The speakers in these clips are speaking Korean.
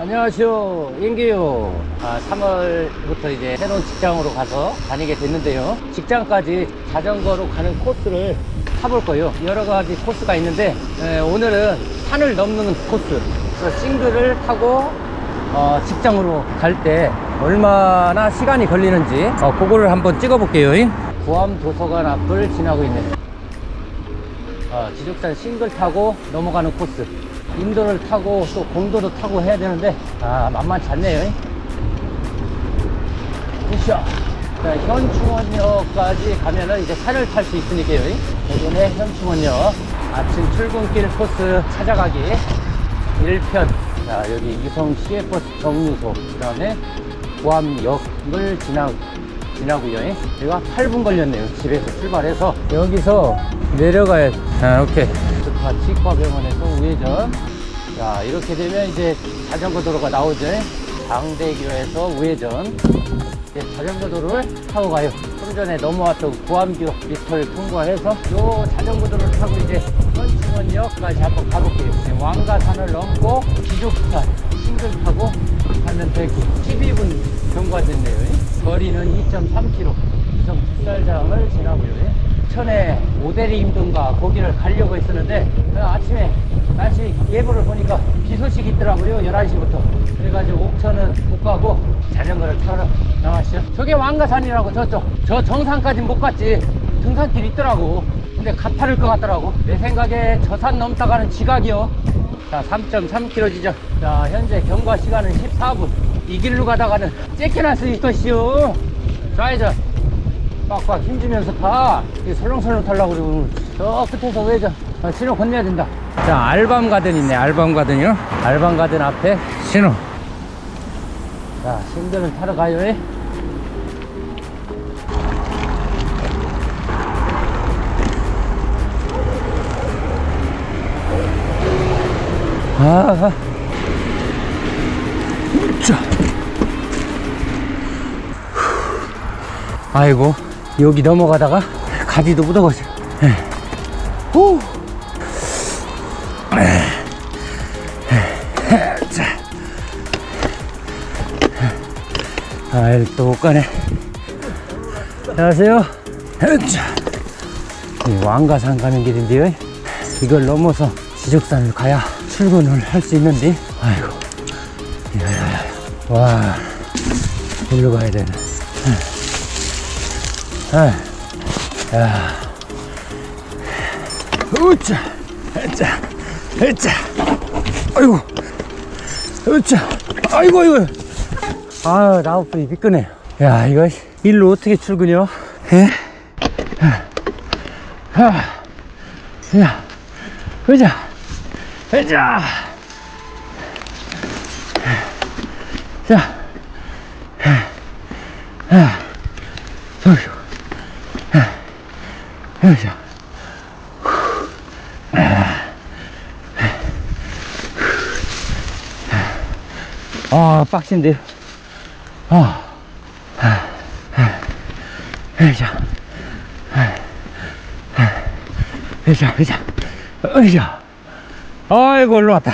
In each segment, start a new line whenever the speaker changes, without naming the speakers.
안녕하세요. 인기요. 아, 3월부터 이제 새로운 직장으로 가서 다니게 됐는데요. 직장까지 자전거로 가는 코스를 타볼 거예요. 여러 가지 코스가 있는데, 에, 오늘은 산을 넘는 코스. 그래서 싱글을 타고 어, 직장으로 갈 때 얼마나 시간이 걸리는지 어, 그거를 한번 찍어 볼게요. 구암 도서관 앞을 지나고 있네. 어, 지족산 싱글 타고 넘어가는 코스. 인도를 타고 또 공도도 타고 해야 되는데 아 만만치 않네요. 으쌰. 자, 현충원역까지 가면은 이제 산을 탈 수 있으니까요. 여기는 현충원역 아침 출근길 코스 찾아가기 1편. 자, 여기 유성 시외버스 정류소. 그 다음에 구암역을 지나, 지나고요. 여기가 8분 걸렸네요. 집에서 출발해서. 여기서 내려가야, 아, 오케이. 스파 치과병원에서 우회전. 자, 이렇게 되면 이제 자전거 도로가 나오죠. 장대교에서 우회전. 이제 자전거 도로를 타고 가요. 좀 전에 넘어왔던 구암교 리터를 통과해서 요 자전거 도로를 타고 이제 현충원역까지 한번 가볼게요. 왕가산을 넘고 기족산 싱글 타고 가면 되고 12분 경과됐네요. 거리는 2.3km. 유성 축살장을 지나고요. 천에 모델이 힘든가 거기를 가려고 했었는데 그 아침에 날씨 예보를 보니까 비 소식이 있더라고요 11시부터. 그래가지고 옥천은 못 가고 자전거를 타러 나왔어요. 저게 왕가산이라고 저쪽 저 정상까지 못 갔지. 등산길 있더라고. 근데 가파를 것 같더라고. 내 생각에 저 산 넘다가는 지각이요. 자 3.3km 지점. 자 현재 경과 시간은 14분. 이 길로 가다가는 쫓겨날 수 있겠시오. 좌회전 빡빡 힘주면서 타. 이 설렁설렁 타려고 그러고 저 끝에서 왜저 아, 신호 건너야 된다. 자, 알밤 가든 있네. 알밤 가든이요. 알밤 가든 앞에 신호. 자, 신들을 타러 가요. 예. 아, 자. 아이고 여기 넘어가다가 가지도 묻어가지고 예. 후. 에. 에. 자. 아이 또못 가네 안녕하세요 자. 이 왕가산 가는 길인데요 이걸 넘어서 지적산을 가야 출근을 할 수 있는데 아이고 와 일로 가야 되네 아, 야. 으짜, 으짜, 으짜. 아이고, 으짜. 아이고, 이거. 아유, 나무뿌리 미끄네. 야, 이거 일로 어떻게 출근이요? 예? 하, 야, 으자, 으자. 자, 야, 어휴. 여기서. 아, 빡신데. 아. 여기자. 여기자, 여기자. 여기자. 아이고, 올라왔다.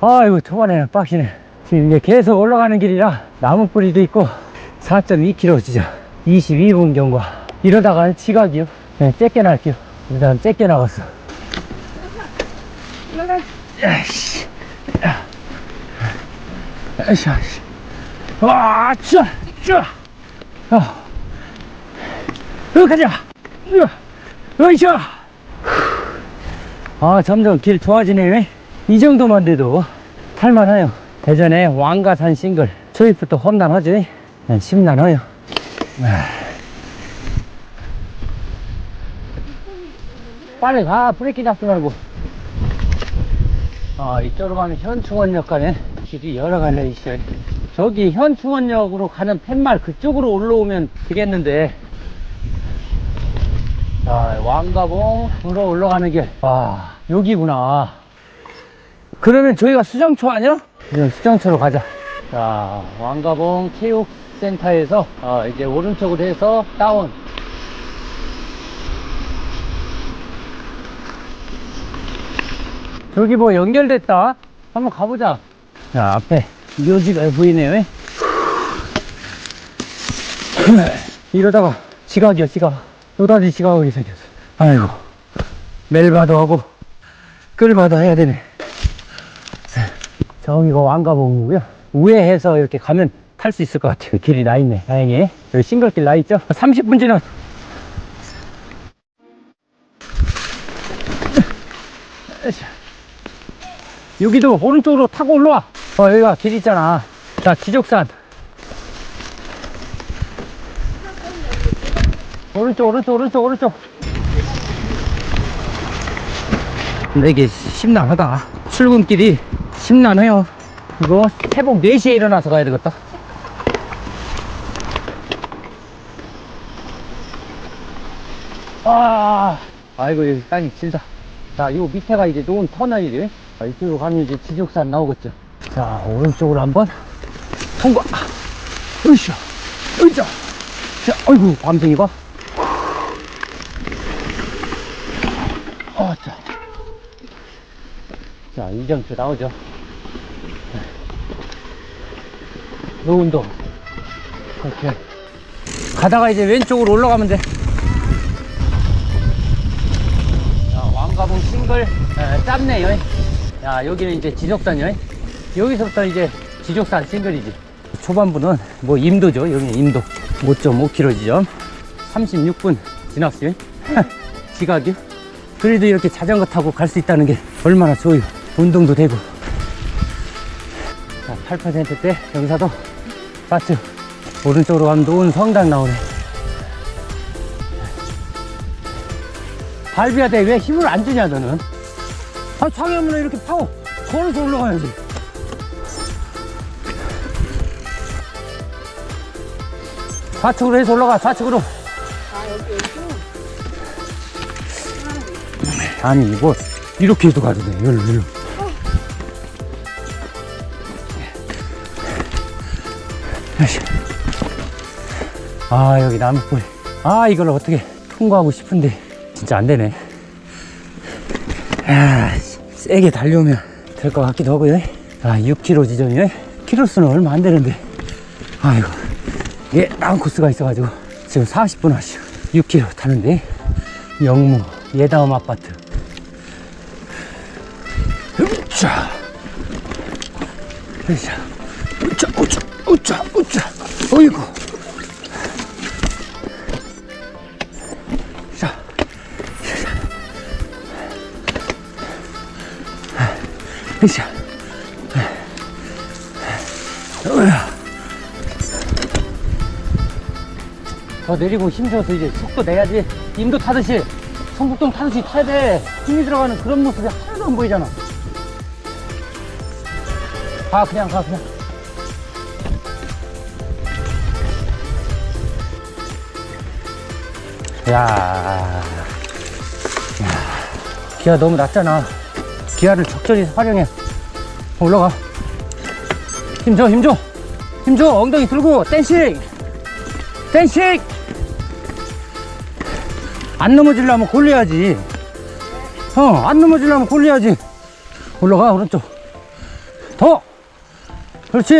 아이고, 초반에는 빡시네. 지금 이제 계속 올라가는 길이라 나무 뿌리도 있고 4.2km 진짜 22분 경과. 이러다가는 지각이요. 네, 쫓겨날게요. 일단 쫓겨나갔어. 야씨. 야. 야씨, 야씨. 와, 쭈, 쭈. 어. 어, 가자. 으, 으이샤. 아, 점점 길 좋아지네. 이 정도만 돼도 탈만해요. 대전에 왕가산 싱글. 초입부터 험난하지? 네, 심란해요. 빨리 가. 브레이크 잡지 말고. 아 이쪽으로 가면 현충원역 가네 길이 여러 갈래 있어요. 저기 현충원역으로 가는 팻말 그쪽으로 올라오면 되겠는데. 자 왕가봉으로 올라가는 길와 여기구나. 그러면 저희가 수정초 아니야? 그럼 수정초로 가자. 자 왕가봉 체육센터에서 어, 이제 오른쪽으로 해서 다운 저기 뭐 연결됐다. 한번 가보자. 자, 앞에 묘지가 보이네요. 이러다가 지각이야, 지각. 또다시 지각하게 생겼어. 아이고. 멜바도 하고, 끌바도 해야 되네. 저기가 왕가봉이고요. 우회해서 이렇게 가면 탈 수 있을 것 같아요. 길이 나 있네. 다행히. 여기 싱글길 나 있죠? 30분 지나. 여기도 오른쪽으로 타고 올라와. 어, 여기가 길 있잖아. 자, 지족산. 오른쪽, 오른쪽, 오른쪽, 오른쪽. 근데 이게 심란하다. 출근길이 심란해요. 이거 새벽 4시에 일어나서 가야 되겠다. 아, 아이고, 여기 땅이 길다. 자, 요 밑에가 이제 노은 터널이래. 자, 이쪽으로 가면 이제 지족산 나오겠죠. 자, 오른쪽으로 한번 통과. 으쌰, 으쌰. 자, 아이고, 밤생이 봐. 어, 자. 자, 이정표 나오죠. 노은도. 이렇게. 가다가 이제 왼쪽으로 올라가면 돼. 싱글 에, 짧네요. 야, 여기는 이제 지족산이요. 여기서부터 이제 지족산 싱글이지. 초반부는 뭐 임도죠. 여기는 임도. 5.5km 지점. 36분 지났어요. 지각이. 그래도 이렇게 자전거 타고 갈 수 있다는 게 얼마나 좋아요. 운동도 되고. 자, 8%대 경사도 맞죠? 오른쪽으로 가면 노은 성당 나오네. 발비야 돼. 왜 힘을 안 주냐, 너는? 아, 창의하면 이렇게 파고, 걸어서 올라가야지. 좌측으로 해서 올라가, 좌측으로. 아니, 뭐, 이렇게 해도 가도 돼. 여기로. 아이씨. 아, 여기 나무뿌리. 아, 이걸 어떻게 통과하고 싶은데, 진짜 안 되네. 아, 씨, 세게 달려오면 될 것 같기도 하고요. 아, 6km 지점이요. 키로수는 얼마 안 되는데. 아이고, 이게 다운 코스가 있어가지고, 지금 40분 하시오. 6km 타는데, 영무, 예다음 아파트. 으쌰. 으쌰. 으쌰, 으쌰, 으쌰, 으쌰. 어이구. 으쌰. 으야. 더 내리고 힘줘서 이제 속도 내야지. 인도 타듯이, 성북동 타듯이 타야 돼. 힘이 들어가는 그런 모습이 하나도 안 보이잖아. 가, 그냥 가, 그냥. 야, 야, 기아 너무 낮잖아. 기아를 적절히 활용해. 올라가. 힘줘, 힘줘. 힘줘. 엉덩이 들고, 댄싱! 댄싱! 안 넘어지려면 골려야지. 어, 안 넘어지려면 골려야지. 올라가, 오른쪽. 더! 그렇지.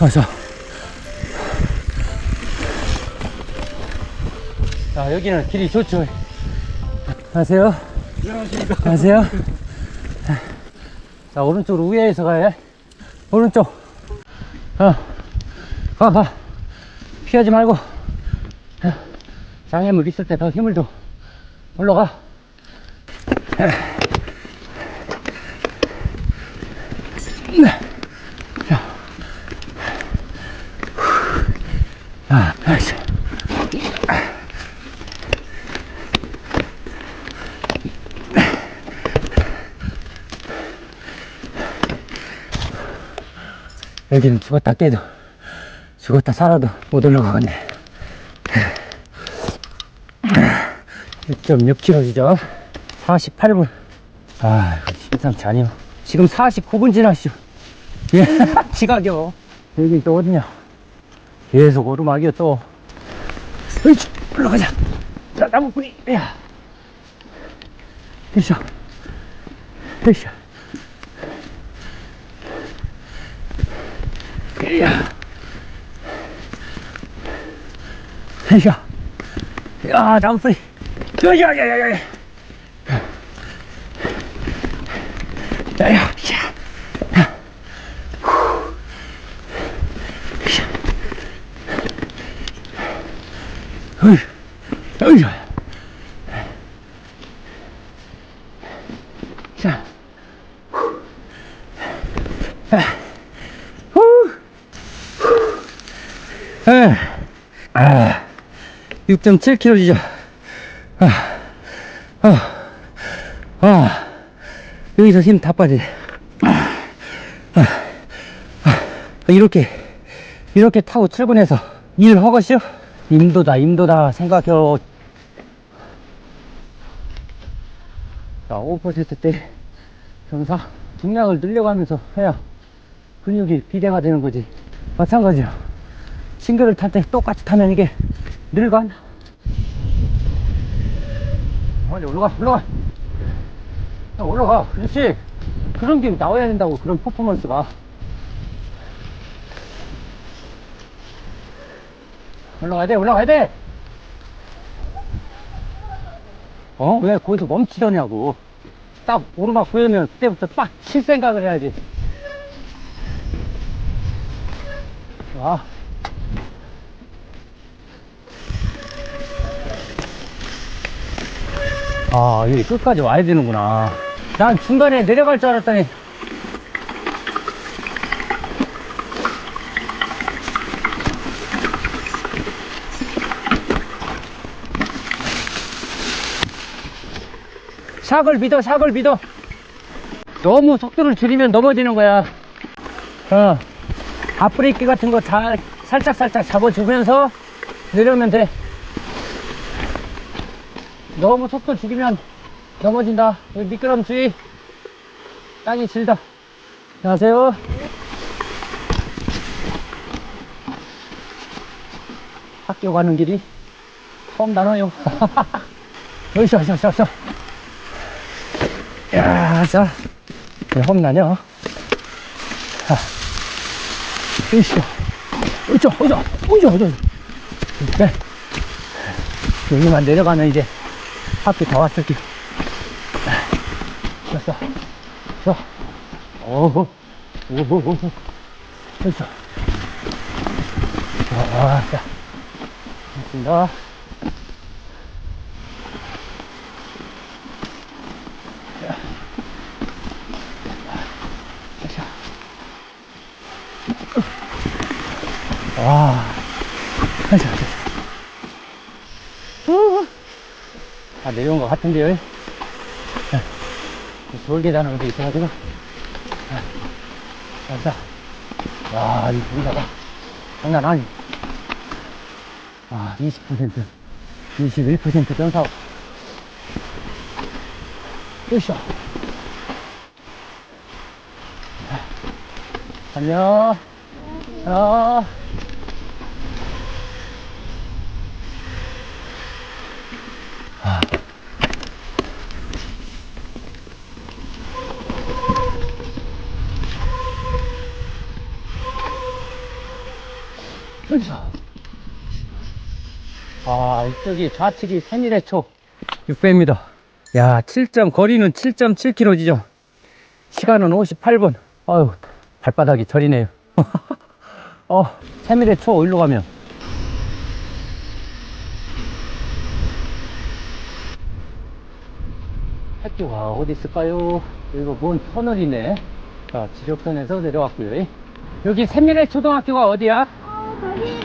어서. 자, 여기는 길이 좋죠. 안녕하세요. 안녕하세요. 자, 오른쪽으로 우회해서 가야 해. 오른쪽. 어. 가, 가. 피하지 말고. 어. 장애물 있을 때 더 힘을 줘. 올라가. 네. 자. 아, 아이씨. 여기는 죽었다 깨도 죽었다 살아도 못 올라가겠네. 6.6km죠 48분. 아 심상치 아니요. 지금 49분 지났슈 예. 지각이요. 여기 또 어디냐? 계속 오르막이요 또. 으이씨 올라가자. 자 나무꾼이 야. 으쌰 으쌰 야. 야. 야, 나무뿌리. 야, 야, 야, 야, 야. 야, 야, 야. 어이, 어이, 자, 후, 아, 후, 아, 아, 6.7kg죠. 아, 아, 아, 여기서 힘 다 빠지네. 아, 아, 아, 이렇게, 이렇게 타고 출근해서 일 허것이요? 임도다, 임도다 생각해요. 자, 5%대 경사 중량을 늘려가면서 해야 근육이 비대가 되는 거지. 마찬가지요. 싱글을 탈 때 똑같이 타면 이게 늘간. 빨리 올라가, 올라가. 야, 올라가. 그렇지. 그런 게 나와야 된다고, 그런 퍼포먼스가. 올라가야 돼, 올라가야 돼! 어? 왜 거기서 멈추려냐고. 딱 오르막 보이면 그때부터 빡 칠 생각을 해야지. 와. 아, 여기 끝까지 와야 되는구나. 난 중간에 내려갈 줄 알았더니. 샥을 믿어, 샥을 믿어. 너무 속도를 줄이면 넘어지는 거야. 어. 앞브레이크 같은 거 잘, 살짝살짝 잡아주면서 내려오면 돼. 너무 속도 죽이면 넘어진다. 미끄럼 주의. 땅이 질다. 안녕하세요. 학교 가는 길이 처음 나눠요. 으쌰, 으쌰, 으쌰, 으쌰. 야, 자. 왜 험나냐? 자. 으쌰. 으쌰, 으쌰, 으쌰, 으쌰. 네. 여기만 내려가면 이제 학교 다 왔을 게. 됐어. 됐어. 오호. 오호, 오호. 됐어. 아, 자. 됐습니다. 자. 와. 자, 자, 자. 후. 다 내려온 것 같은데요. 자, 돌계단 으로 돼 있어가지고. 자, 자. 와, 이 분사가 장난 아니. 아, 20%, 21% 변사. 으쌰. 안녕. 아, 이쪽이 좌측이 세밀의 초 600m. 야, 7점, 거리는 7.7km 지점. 시간은 58분. 아유, 발바닥이 저리네요. 어, 세밀의 초 어디로 가면? 학교가 어디 있을까요? 이거 뭔 터널이네. 자, 지력선에서 내려왔고요. 여기 세밀의 초등학교가 어디야?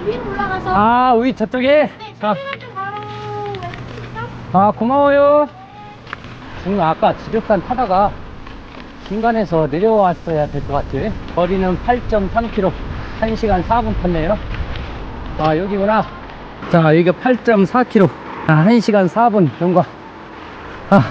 위로 올라가서
아, 위 저쪽에?
네, 바로 왼쪽
아, 고마워요. 지금 아까 지력산 타다가 중간에서 내려왔어야 될 것 같아요. 거리는 8.3km, 1시간 4분 탔네요. 아, 여기구나. 자, 여기가 8.4km, 아, 1시간 4분 경과. 아,